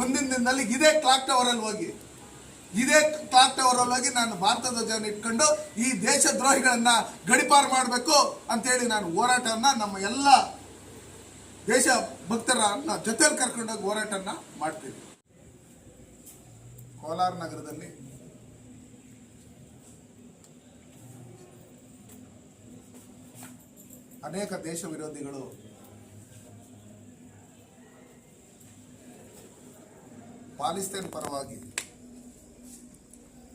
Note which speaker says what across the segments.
Speaker 1: ಮುಂದಿನ ದಿನದಲ್ಲಿ ಇದೇ ಕ್ಲಾಕ್ ಟವರಲ್ಲಿ ಹೋಗಿ, ಇದೇ ಕ್ಲಾಕ್ ಟವರಲ್ಲಿ ಹೋಗಿ ನಾನು ಭಾರತ ಧ್ವಜವನ್ನು ಇಟ್ಕೊಂಡು ಈ ದೇಶ ದ್ರೋಹಿಗಳನ್ನ ಗಡಿಪಾರು ಮಾಡಬೇಕು ಅಂತೇಳಿ ನಾನು ಹೋರಾಟವನ್ನ ನಮ್ಮ ಎಲ್ಲ ದೇಶ ಭಕ್ತರ ಕರ್ಕೊಂಡು ಕರ್ಕೊಂಡೋಗಿ ಹೋರಾಟನ ಮಾಡ್ತೀವಿ ಕೋಲಾರ ನಗರದಲ್ಲಿ ಅನೇಕ ದೇಶ ವಿರೋಧಿಗಳು ಪಾಲಿಸ್ತೇನ್ ಪರವಾಗಿ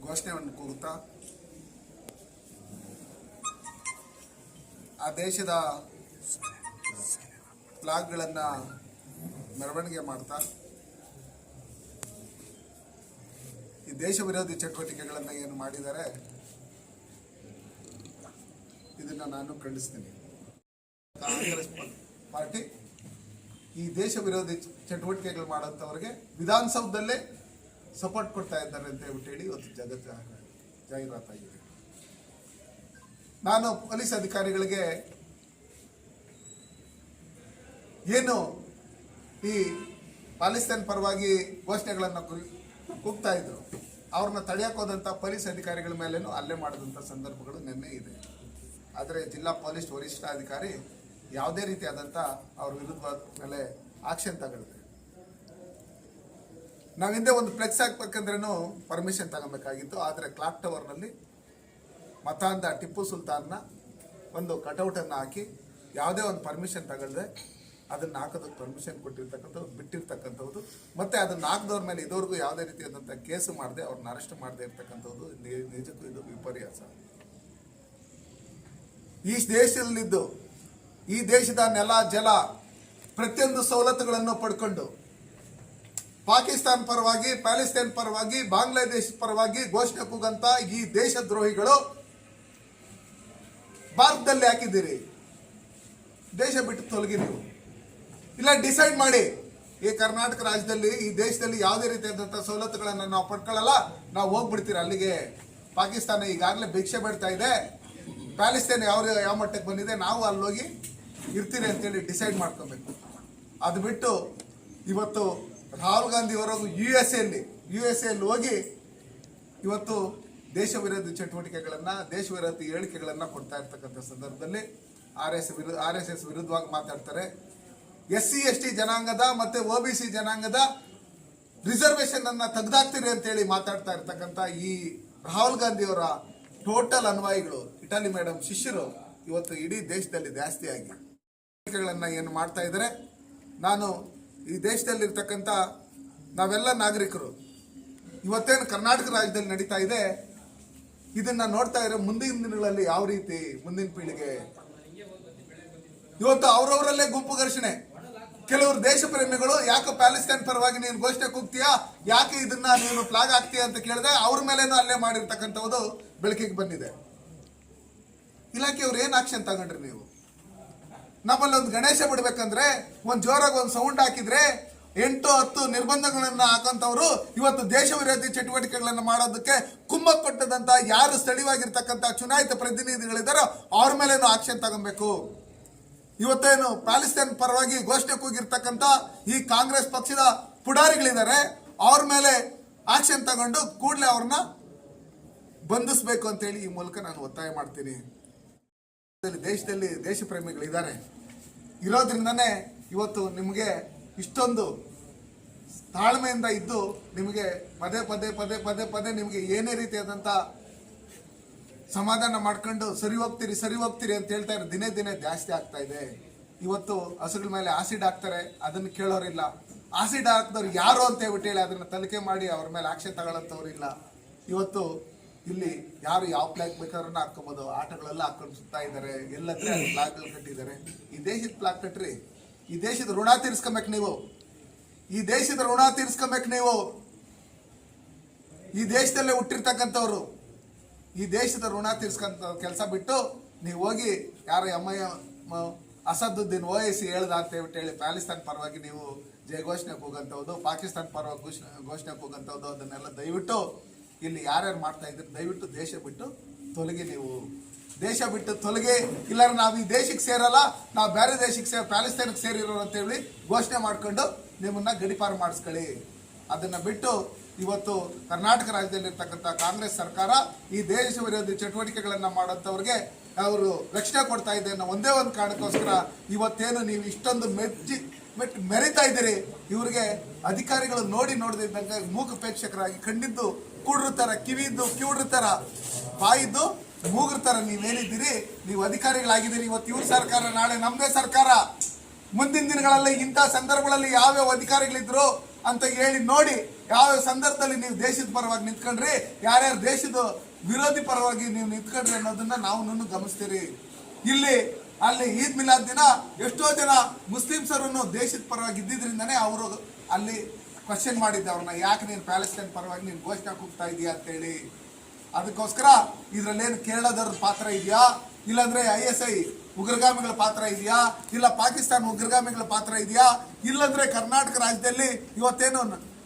Speaker 1: ಘೋಷಣೆಯನ್ನು ಕೂರುತ್ತಾ ಆ ದೇಶದ ಫ್ಲಾಗ್ಗಳನ್ನು ಮೆರವಣಿಗೆ ಮಾಡ್ತಾ, ಈ ದೇಶ ವಿರೋಧಿ ಚಟುವಟಿಕೆಗಳನ್ನು ಏನು ಮಾಡಿದ್ದಾರೆ, ಇದನ್ನು ನಾನು ಖಂಡಿಸ್ತೀನಿ. ಕಾಂಗ್ರೆಸ್ ಪಾರ್ಟಿ ಈ ದೇಶ ವಿರೋಧಿ ಚಟುವಟಿಕೆಗಳು ಮಾಡೋಂಥವ್ರಿಗೆ ವಿಧಾನಸೌಧದಲ್ಲೇ ಸಪೋರ್ಟ್ ಕೊಡ್ತಾ ಇದ್ದಾರೆ ಅಂತ ಹೇಳ್ಬಿಟ್ಟು ಹೇಳಿ ಇವತ್ತು ಜಗತ್ತ ಜಾಹೀರಾತಾಗಿದೆ. ನಾನು ಪೊಲೀಸ್ ಅಧಿಕಾರಿಗಳಿಗೆ ಏನು ಈ ಪಾಲಿಸ್ತಾನ್ ಪರವಾಗಿ ಘೋಷಣೆಗಳನ್ನು ಕೂಗ್ತಾ ಇದ್ರು, ಅವ್ರನ್ನ ತಡೆಯಕ್ಕೆ ಹೋದಂಥ ಪೊಲೀಸ್ ಅಧಿಕಾರಿಗಳ ಮೇಲೇನು ಹಲ್ಲೆ ಮಾಡಿದಂಥ ಸಂದರ್ಭಗಳು ನಿನ್ನೆ ಇದೆ. ಆದರೆ ಜಿಲ್ಲಾ ಪೊಲೀಸ್ ವರಿಷ್ಠಾಧಿಕಾರಿ ಯಾವುದೇ ರೀತಿಯಾದಂಥ ಅವ್ರ ವಿರುದ್ಧ ಮೇಲೆ ಆಕ್ಷನ್ ತಗೊಳ್ತೇವೆ ನಾವು ಹಿಂದೆ ಒಂದು ಫ್ಲೆಕ್ಸ್ ಹಾಕ್ಬೇಕಂದ್ರೂ ಪರ್ಮಿಷನ್ ತಗೊಬೇಕಾಗಿತ್ತು. ಆದರೆ ಕ್ಲಾಕ್ ಟವರ್ನಲ್ಲಿ ಮತಾಂತ ಟಿಪ್ಪು ಸುಲ್ತಾನ್ನ ಒಂದು ಕಟೌಟನ್ನು ಹಾಕಿ ಯಾವುದೇ ಒಂದು ಪರ್ಮಿಷನ್ ತಗೊಳ್ಳದೆ ಅದನ್ನು ಹಾಕೋದಕ್ಕೆ ಪರ್ಮಿಷನ್ ಕೊಟ್ಟಿರ್ತಕ್ಕಂಥದ್ದು ಬಿಟ್ಟಿರ್ತಕ್ಕಂಥದ್ದು ಮತ್ತೆ ಅದನ್ನು ಹಾಕಿದವ್ರ ಮೇಲೆ ಇದುವರೆಗೂ ಯಾವುದೇ ರೀತಿಯಾದಂಥ ಕೇಸು ಮಾಡದೆ ಅವ್ರನ್ನ ಅರೆಸ್ಟ್ ಮಾಡದೆ ಇರ್ತಕ್ಕಂಥದ್ದು ನಿಜಕ್ಕೂ ಇದು ವಿಪರ್ಯಾಸ. ಈ ದೇಶದಲ್ಲಿದ್ದು ಈ ದೇಶದ ನೆಲ, ಜಲ ಪ್ರತಿಯೊಂದು ಸವಲತ್ತುಗಳನ್ನು ಪಡ್ಕೊಂಡು ಪಾಕಿಸ್ತಾನ ಪರವಾಗಿ, ಪ್ಯಾಲೆಸ್ತೈನ್ ಪರವಾಗಿ, ಬಾಂಗ್ಲಾದೇಶ ಪರವಾಗಿ ಘೋಷಣೆ ಕೂಗಂತ ಈ ದೇಶದ್ರೋಹಿಗಳು ಭಾರತದಲ್ಲಿ ಹಾಕಿದ್ದೀರಿ. ದೇಶ ಬಿಟ್ಟು ತೊಲಗಿ ನೀವು. ಇಲ್ಲ, ಡಿಸೈಡ್ ಮಾಡಿ. ಈ ಕರ್ನಾಟಕ ರಾಜ್ಯದಲ್ಲಿ, ಈ ದೇಶದಲ್ಲಿ ಯಾವುದೇ ರೀತಿಯಾದಂಥ ಸವಲತ್ತುಗಳನ್ನು ನಾವು ಪಡ್ಕೊಳ್ಳಲ್ಲ, ನಾವು ಹೋಗ್ಬಿಡ್ತೀರ ಅಲ್ಲಿಗೆ. ಪಾಕಿಸ್ತಾನ ಈಗಾಗಲೇ ಭಿಕ್ಷೆ ಬಿಡ್ತಾ ಇದೆ. ಪ್ಯಾಲೆಸ್ತೇನ್ ಯಾವ ಯಾವ ಮಟ್ಟಕ್ಕೆ ಬಂದಿದೆ, ನಾವು ಅಲ್ಲಿ ಹೋಗಿ ಇರ್ತೀರಿ ಅಂತೇಳಿ ಡಿಸೈಡ್ ಮಾಡ್ಕೊಬೇಕು. ಅದು ಬಿಟ್ಟು ಇವತ್ತು ರಾಹುಲ್ ಗಾಂಧಿ ಅವರು ಯು ಎಸ್ ಎಲ್ಲಿ ಯು ಎಸ್ ಎಲ್ಲಿ ಹೋಗಿ ಇವತ್ತು ದೇಶ ವಿರೋಧಿ ಚಟುವಟಿಕೆಗಳನ್ನ, ದೇಶ ವಿರೋಧಿ ಹೇಳಿಕೆಗಳನ್ನ ಕೊಡ್ತಾ ಇರ್ತಕ್ಕಂಥ ಸಂದರ್ಭದಲ್ಲಿ ಆರ್ ಎಸ್ ವಿರು ಆರ್ ಎಸ್ ಎಸ್ ವಿರುದ್ಧವಾಗಿ ಮಾತಾಡ್ತಾರೆ. ಎಸ್ ಸಿ ಎಸ್ ಟಿ ಜನಾಂಗದ ಮತ್ತೆ ಒ ಬಿ ಸಿ ಜನಾಂಗದ ರಿಸರ್ವೇಶನ್ ಅನ್ನ ತೆಗೆದಾಕ್ತೀರಿ ಅಂತೇಳಿ ಮಾತಾಡ್ತಾ ಇರ್ತಕ್ಕಂಥ ಈ ರಾಹುಲ್ ಗಾಂಧಿ ಅವರ ಟೋಟಲ್ ಅನ್ವಯಿಗಳು, ಇಟಲಿ ಮೇಡಮ್ ಶಿಷ್ಯರು ಇವತ್ತು ಇಡೀ ದೇಶದಲ್ಲಿ ಜಾಸ್ತಿ ಗಳನ್ನ ಏನು ಮಾಡ್ತಾ ಇದ್ದಾರೆ? ನಾನು ಈ ದೇಶದಲ್ಲಿರ್ತಕ್ಕಂಥ ನಾವೆಲ್ಲ ನಾಗರಿಕರು. ಇವತ್ತೇನು ಕರ್ನಾಟಕ ರಾಜ್ಯದಲ್ಲಿ ನಡೀತಾ ಇದೆ, ಇದನ್ನ ನೋಡ್ತಾ ಇರೋ ಮುಂದಿನ ದಿನಗಳಲ್ಲಿ ಯಾವ ರೀತಿ ಮುಂದಿನ ಪೀಳಿಗೆ? ಇವತ್ತು ಅವರವರಲ್ಲೇ ಗುಂಪು ಘರ್ಷಣೆ. ಕೆಲವರು ದೇಶ ಪ್ರೇಮಿಗಳು, ಯಾಕೆ ಪ್ಯಾಲೆಸ್ಟೈನ್ ಪರವಾಗಿ ನೀನು ಘೋಷಣೆ ಕೂಗ್ತೀಯಾ? ಯಾಕೆ ಇದನ್ನ ನೀನು ಫ್ಲಾಗ್ ಹಾಕ್ತೀಯ? ಅಂತ ಕೇಳಿದೆ, ಅವ್ರ ಮೇಲೇನು ಅಲ್ಲೇ ಮಾಡಿರ್ತಕ್ಕಂಥದ್ದು ಬೆಳಕಿಗೆ ಬಂದಿದೆ. ಇಲಾಖೆಯವ್ರು ಏನು ಆಕ್ಷನ್ ತಗೊಂಡ್ರಿ ನೀವು? ನಮ್ಮಲ್ಲಿ ಒಂದು ಗಣೇಶ ಬಿಡ್ಬೇಕಂದ್ರೆ, ಒಂದು ಜೋರಾಗಿ ಒಂದು ಸೌಂಡ್ ಹಾಕಿದ್ರೆ, ಎಂಟು, ಹತ್ತು ನಿರ್ಬಂಧಗಳನ್ನ ಹಾಕಂತವ್ರು ಇವತ್ತು ದೇಶ ವಿರೋಧಿ ಚಟುವಟಿಕೆಗಳನ್ನು ಮಾಡೋದಕ್ಕೆ ಕುಮ್ಮಕ್ ಕೊಟ್ಟದಂತ ಯಾರು ಸ್ಥಳೀಯವಾಗಿರ್ತಕ್ಕಂಥ ಚುನಾಯಿತ ಪ್ರತಿನಿಧಿಗಳಿದ್ದಾರೋ ಅವ್ರ ಮೇಲೇನು ಆಕ್ಷನ್ ತಗೊಬೇಕು. ಇವತ್ತೇನು ಪ್ಯಾಲಿಸ್ತೇನ್ ಪರವಾಗಿ ಘೋಷಣೆ ಕೂಗಿರ್ತಕ್ಕಂಥ ಈ ಕಾಂಗ್ರೆಸ್ ಪಕ್ಷದ ಪುಡಾರಿಗಳಿದ್ದಾರೆ ಅವ್ರ ಮೇಲೆ ಆಕ್ಷನ್ ತಗೊಂಡು ಕೂಡಲೇ ಅವ್ರನ್ನ ಬಂಧಿಸಬೇಕು ಅಂತೇಳಿ ಈ ಮೂಲಕ ನಾನು ಒತ್ತಾಯ ಮಾಡ್ತೀನಿ. ದೇಶದಲ್ಲಿ- ದೇಶ ಪ್ರೇಮಿಗಳಿದ್ದಾರೆ ಇರೋದ್ರಿಂದನೇ ಇವತ್ತು ನಿಮಗೆ ಇಷ್ಟೊಂದು ತಾಳ್ಮೆಯಿಂದ ಇದ್ದು ನಿಮಗೆ ಪದೇ ಪದೇ ಪದೇ ಪದೇ ಪದೇ ನಿಮಗೆ ಏನೇ ರೀತಿಯಾದಂಥ ಸಮಾಧಾನ ಮಾಡ್ಕೊಂಡು ಸರಿ ಹೋಗ್ತೀರಿ ಸರಿ ಹೋಗ್ತೀರಿ ಅಂತ ಹೇಳ್ತಾ ಇರೋ ದಿನೇ ದಿನೇ ಜಾಸ್ತಿ ಆಗ್ತಾ ಇದೆ. ಇವತ್ತು ಹಸುಗಳ ಮೇಲೆ ಆಸಿಡ್ ಹಾಕ್ತಾರೆ, ಅದನ್ನು ಕೇಳೋರಿಲ್ಲ. ಆಸಿಡ್ ಹಾಕಿದವ್ರು ಯಾರು ಅಂತ ಹೇಳ್ಬಿಟ್ಟು ಹೇಳಿ ಅದನ್ನು ತನಿಖೆ ಮಾಡಿ ಅವ್ರ ಮೇಲೆ ಆಕ್ಷೇಪ ತಗೊಳ್ಳೋಂಥವ್ರಿಲ್ಲ ಇವತ್ತು ಇಲ್ಲಿ ಯಾರು ಯಾವ ಫ್ಲಾಗ್ ಬೇಕಾದ್ರೂ ಹಾಕೊಬೋದು ಆಟಗಳೆಲ್ಲ ಹಾಕೊಂಡು ಸುತ್ತಾ ಇದ್ದಾರೆ. ಎಲ್ಲ ಫ್ಲಾಗ್ಗಳು ಕಟ್ಟಿದ್ದಾರೆ. ಈ ದೇಶದ ಫ್ಲಾಗ್ ಕಟ್ಟ್ರಿ. ಈ ದೇಶದ ಋಣ ತೀರ್ಸ್ಕೊಬೇಕು ನೀವು. ಈ ದೇಶದ ಋಣ ತೀರ್ಸ್ಕೊಬೇಕು ನೀವು. ಈ ದೇಶದಲ್ಲೇ ಹುಟ್ಟಿರ್ತಕ್ಕಂಥವ್ರು. ಈ ದೇಶದ ಋಣ ತೀರ್ಸ್ಕೊಂತ ಕೆಲಸ ಬಿಟ್ಟು ನೀವು ಹೋಗಿ ಯಾರು ಎಂ ಐ ಅಸದುದ್ದೀನ್ ಓವೈಸಿ ಹೇಳ್ದ ಅಂತ ಹೇಳ್ಬಿಟ್ಟು ಹೇಳಿ ಪ್ಯಾಲಿಸ್ತಾನ್ ಪರವಾಗಿ ನೀವು ಜಯ ಘೋಷಣೆ ಹೋಗಂಥವ್ದು ಪಾಕಿಸ್ತಾನ ಪರವಾಗಿ ಘೋಷಣೆ ಘೋಷಣೆಗೆ ಹೋಗಂಥವ್ದು ಅದನ್ನೆಲ್ಲ ದಯವಿಟ್ಟು ಇಲ್ಲಿ ಯಾರ್ಯಾರು ಮಾಡ್ತಾ ಇದ್ರೆ, ದಯವಿಟ್ಟು ದೇಶ ಬಿಟ್ಟು ತೊಲಗಿ ನೀವು. ದೇಶ ಬಿಟ್ಟು ತೊಲಗಿ ಇಲ್ಲ ನಾವು ಈ ದೇಶಕ್ಕೆ ಸೇರಲ್ಲ, ನಾವು ಬೇರೆ ದೇಶಕ್ಕೆ ಸೇರಿ ಪ್ಯಾಲೆಸ್ತೈನ್ಗೆ ಸೇರಿರೋ ಅಂತ ಹೇಳಿ ಘೋಷಣೆ ಮಾಡ್ಕೊಂಡು ನಿಮ್ಮನ್ನ ಗಡಿಪಾರು ಮಾಡಿಸ್ಕೊಳ್ಳಿ. ಅದನ್ನ ಬಿಟ್ಟು ಇವತ್ತು ಕರ್ನಾಟಕ ರಾಜ್ಯದಲ್ಲಿರ್ತಕ್ಕಂಥ ಕಾಂಗ್ರೆಸ್ ಸರ್ಕಾರ ಈ ದೇಶ ವಿರೋಧಿ ಚಟುವಟಿಕೆಗಳನ್ನ ಮಾಡೋಂಥವ್ರಿಗೆ ಅವರು ರಕ್ಷಣೆ ಕೊಡ್ತಾ ಇದೆ ಅನ್ನೋ ಒಂದೇ ಒಂದು ಕಾರಣಕ್ಕೋಸ್ಕರ ಇವತ್ತೇನು ನೀವು ಇಷ್ಟೊಂದು ಮೆಚ್ಚಿ ಮೆಟ್, ಮೆರಿತಾ ಇದ್ದೀರಿ, ಇವರಿಗೆ ಅಧಿಕಾರಿಗಳು ನೋಡಿ ನೋಡದಿದ್ದಂಗೆ ಮೂಕ ಪ್ರೇಕ್ಷಕರಾಗಿ ಕಂಡಿದ್ದು ಕುಡ್ರ ತರ ಕಿವಿದ್ದು ಕಿವುಡ್ರ ಬಾಯಿದ್ದು ಮೂಗ್ರ ನೀವ್ ನೀವೇನಿದ್ದೀರಿ? ನೀವು ಅಧಿಕಾರಿಗಳಾಗಿದ್ದೀರಿ. ಇವತ್ತು ಇವ್ರ ಸರ್ಕಾರ, ನಾಳೆ ನಮ್ಮದೇ ಸರ್ಕಾರ. ಮುಂದಿನ ದಿನಗಳಲ್ಲಿ ಇಂಥ ಸಂದರ್ಭಗಳಲ್ಲಿ ಯಾವ್ಯಾವ ಅಧಿಕಾರಿಗಳಿದ್ರು ಅಂತ ಹೇಳಿ ನೋಡಿ, ಯಾವ ಸಂದರ್ಭದಲ್ಲಿ ನೀವು ದೇಶದ ಪರವಾಗಿ ನಿಂತ್ಕೊಂಡ್ರಿ, ಯಾರ್ಯಾರು ದೇಶದ ವಿರೋಧಿ ಪರವಾಗಿ ನೀವು ನಿಂತ್ಕೊಂಡ್ರಿ ಅನ್ನೋದನ್ನ ನಾವು ಗಮನಿಸ್ತೀರಿ. ಇಲ್ಲಿ, ಅಲ್ಲಿ ಈದ್ ಮಿಲಾದ್ ದಿನ ಎಷ್ಟೋ ಜನ ಮುಸ್ಲಿಮ್ಸರನ್ನು ದೇಶದ ಪರವಾಗಿ ಇದ್ದಿದ್ರಿಂದನೇ ಅವರು ಅಲ್ಲಿ ಕ್ವಶನ್ ಮಾಡಿದ್ದೆ ಅವ್ರನ್ನ, ಯಾಕೆ ನೀನು ಪ್ಯಾಲೆಸ್ಟೈನ್ ಪರವಾಗಿ ನೀನು ಘೋಷಣೆ ಕೂಗ್ತಾ ಅಂತ ಅಂತೇಳಿ. ಅದಕ್ಕೋಸ್ಕರ ಇದರಲ್ಲೇನು ಕೇರಳದವ್ರ ಪಾತ್ರ ಇದೆಯಾ? ಇಲ್ಲಾಂದ್ರೆ ಐ ಎಸ್ ಐ ಉಗ್ರಗಾಮಿಗಳ ಪಾತ್ರ ಇದೆಯಾ? ಇಲ್ಲ ಪಾಕಿಸ್ತಾನ ಉಗ್ರಗಾಮಿಗಳ ಪಾತ್ರ ಇದೆಯಾ? ಇಲ್ಲಾಂದ್ರೆ ಕರ್ನಾಟಕ ರಾಜ್ಯದಲ್ಲಿ ಇವತ್ತೇನು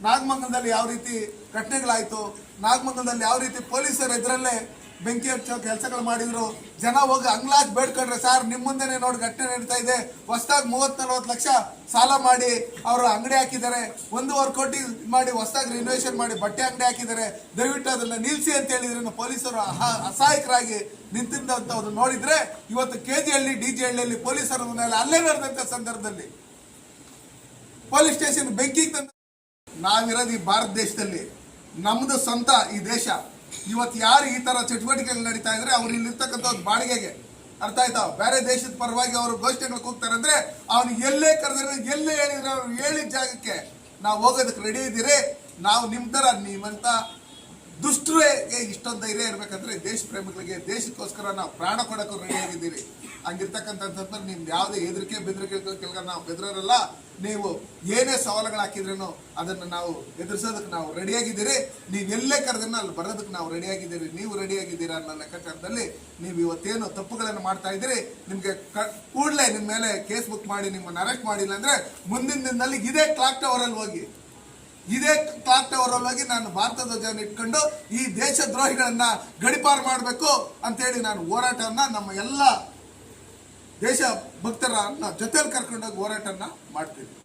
Speaker 1: ನಾಗಮಂಗಲದಲ್ಲಿ ಯಾವ ರೀತಿ ಘಟನೆಗಳಾಯಿತು? ನಾಗಮಂಗಲದಲ್ಲಿ ಯಾವ ರೀತಿ ಪೊಲೀಸರು ಎದುರಲ್ಲೇ ಬೆಂಕಿ ಹಚ್ಚೋ ಕೆಲಸಗಳು ಮಾಡಿದ್ರು. ಜನ ಹೋಗಿ ಅಂಗ್ಲಾಜ್ ಬೇಡ್ಕೊಂಡ್ರೆ ಸರ್ ನಿಮ್ಮ ಮುಂದೆನೆ ನೋಡಿ ಘಟನೆ ನಡೀತಾ ಇದೆ. ಹೊಸದಾಗಿ ಮೂವತ್ ನಲ್ವತ್ತು ಲಕ್ಷ ಸಾಲ ಮಾಡಿ ಅವರು ಅಂಗಡಿ ಹಾಕಿದ್ದಾರೆ. ಒಂದೂವರೆ ಕೋಟಿ ಮಾಡಿ ಹೊಸದಾಗಿ ರಿನೋವೇಷನ್ ಮಾಡಿ ಬಟ್ಟೆ ಅಂಗಡಿ ಹಾಕಿದ್ದಾರೆ. ದಯವಿಟ್ಟು ಅದನ್ನ ನಿಲ್ಸಿ ಅಂತ ಹೇಳಿದ್ರೆ. ಪೊಲೀಸರು ಅಸಹಾಯಕರಾಗಿ ನಿಂತಿದ್ದಂಥವ್ರು ನೋಡಿದ್ರೆ ಇವತ್ತು K G Halli D J ಹಳ್ಳಿಯಲ್ಲಿ ಪೊಲೀಸರ ಮೇಲೆ ಅಲ್ಲೇ ನಡೆದಂತ ಸಂದರ್ಭದಲ್ಲಿ ಪೊಲೀಸ್ ಸ್ಟೇಷನ್ ಬೆಂಕಿ ತಂದ ನಾವಿರೋದು ಈ ಭಾರತ ದೇಶದಲ್ಲಿ. ನಮ್ದು ಸ್ವಂತ ಈ ದೇಶ. ಇವತ್ತು ಯಾರು ಈ ತರ ಚಟುವಟಿಕೆಗಳು ನಡೀತಾ ಇದ್ರೆ ಅವ್ರು ಇಲ್ಲಿರ್ತಕ್ಕಂಥ ಒಂದು ಬಾಡಿಗೆಗೆ. ಅರ್ಥ ಆಯ್ತಾ? ಬೇರೆ ದೇಶದ ಪರವಾಗಿ ಅವರು ಗೋಷ್ಠಿಗಳು ಕೂಗ್ತಾರೆ ಅಂದ್ರೆ ಅವನು ಎಲ್ಲೇ ಕರೆದ್ರೆ, ಎಲ್ಲೇ ಹೇಳಿದ್ರೆ ಅವ್ರು ಹೇಳಿದ ಜಾಗಕ್ಕೆ ನಾವು ಹೋಗೋದಕ್ಕೆ ರೆಡಿ ಇದ್ದೀರಿ. ನಾವು ನಿಮ್ಮ ಥರ ನಿಮ್ಮಂಥ ದುಷ್ಟರಿಗೆ ಇಷ್ಟೊಂದು ಧೈರ್ಯ ಇರಬೇಕಂದ್ರೆ ದೇಶ ಪ್ರೇಮಿಗಳಿಗೆ ದೇಶಕ್ಕೋಸ್ಕರ ನಾವು ಪ್ರಾಣ ಕೊಡಕ್ಕೂ ರೆಡಿ ಹಂಗಿರ್ತಕ್ಕಂಥ ನಿಮ್ ನಿಮ್ದು ಯಾವುದೇ ಹೆದರಿಕೆ, ಬೆದರಿಕೆ ಕೆಳಗೆ ನಾವು ಬೆದರಲ್ಲ ನೀವು ಏನೇ ಸವಾಲುಗಳು ಹಾಕಿದ್ರೇನು ಅದನ್ನು ನಾವು ಎದುರಿಸೋದಕ್ಕೆ ನಾವು ರೆಡಿಯಾಗಿದ್ದೀರಿ ನೀವು ಎಲ್ಲೇ ಕರೆದನ್ನ ಅಲ್ಲಿ ಬರೋದಕ್ಕೆ ನಾವು ರೆಡಿಯಾಗಿದ್ದೀರಿ ನೀವು ರೆಡಿಯಾಗಿದ್ದೀರಾ ಅನ್ನೋ ಲೆಕ್ಕಾಚಾರದಲ್ಲಿ ನೀವು ಇವತ್ತೇನು ತಪ್ಪುಗಳನ್ನು ಮಾಡ್ತಾ ಇದ್ದೀರಿ. ನಿಮಗೆ ಕೂಡಲೇ ನಿಮ್ಮ ಮೇಲೆ ಕೇಸ್ ಬುಕ್ ಮಾಡಿ, ನಿಮ್ಮನ್ನು ಅರೆಸ್ಟ್ ಮಾಡಿಲ್ಲ ಅಂದರೆ ಮುಂದಿನ ದಿನದಲ್ಲಿ ಇದೇ ಕ್ಲಾಕ್ ಟವರಲ್ಲಿ ಹೋಗಿ, ಇದೇ ಕ್ಲಾಕ್ ಟವರ್ ಹೋಗಿ ನಾನು ಭಾರತದ ಜನ ಇಟ್ಕೊಂಡು ಈ ದೇಶ ದ್ರೋಹಿಗಳನ್ನ ಗಡಿಪಾರು ಮಾಡಬೇಕು ಅಂತೇಳಿ ನಾನು ಹೋರಾಟವನ್ನ ನಮ್ಮ ಎಲ್ಲ ದೇಶ ಭಕ್ತರನ್ನ ಜೊತೆಯಲ್ಲಿ ಕರ್ಕೊಂಡೋಗಿ ಹೋರಾಟನ ಮಾಡ್ತೀನಿ